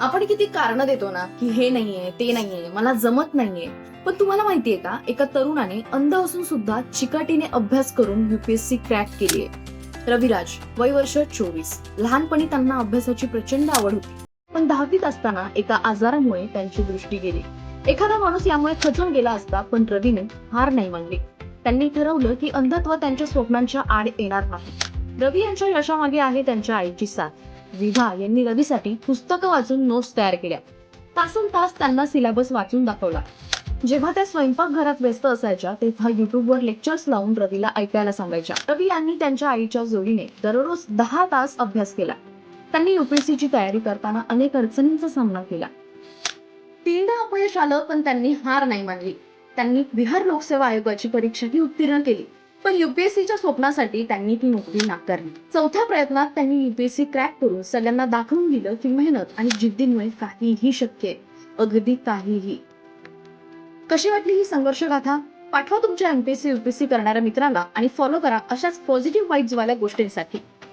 आपण किती कारण देतो ना की हे नाहीये ते नाहीये मला जमत नाहीये. पण तुम्हाला माहितीये का एका तरुणाने अंध असून सुद्धा चिकाटीने अभ्यास करून युपीएससी क्रॅक केली आहे. रविराज वय वर्ष चोवीस. लहानपणी त्यांना अभ्यासाची प्रचंड आवड होती. पण दहावीत असताना एका आजारामुळे त्यांची दृष्टी गेली. एखादा माणूस यामुळे खचून गेला असता पण रवीने हार नाही मानली. त्यांनी ठरवलं की अंधत्व त्यांच्या स्वप्नांच्या आड येणार नाही. रवी यांच्या यशामागे आहे त्यांच्या आईची साथ. विभा यांनी रवीसाठी पुस्तकं वाचून नोट्स तयार केल्या. तासन तास त्यांना सिलेबस वाचून दाखवला. जेव्हा त्या स्वयंपाकघरात व्यस्त असायच्या तेव्हा युट्यूबवर लेक्चर्स लावून रवीला ऐकायला सांगायच्या. रवी यांनी त्यांच्या आईच्या जोडीने दररोज दहा तास अभ्यास केला. त्यांनी युपीएससीची तयारी करताना अनेक अडचणींचा सामना केला. तीनदा अपयश आलं पण त्यांनी हार नाही मानली. त्यांनी बिहार लोकसेवा आयोगाची परीक्षाही उत्तीर्ण केली. पण युपीएससीच्या स्वप्नासाठी त्यांनी ती नोकरी नाकारली. चौथ्या प्रयत्नात त्यांनी युपीएससी क्रॅक करून सगळ्यांना दाखवून दिलं की मेहनत आणि जिद्दीमुळे काहीही शक्य आहे. अगदी काहीही. कशी वाटली ही संघर्ष गाथा पाठवा तुमच्या एमपीएससी युपीएससी करणाऱ्या मित्रांना आणि फॉलो करा अशाच पॉझिटिव्ह वाईट वाल्या गोष्टींसाठी.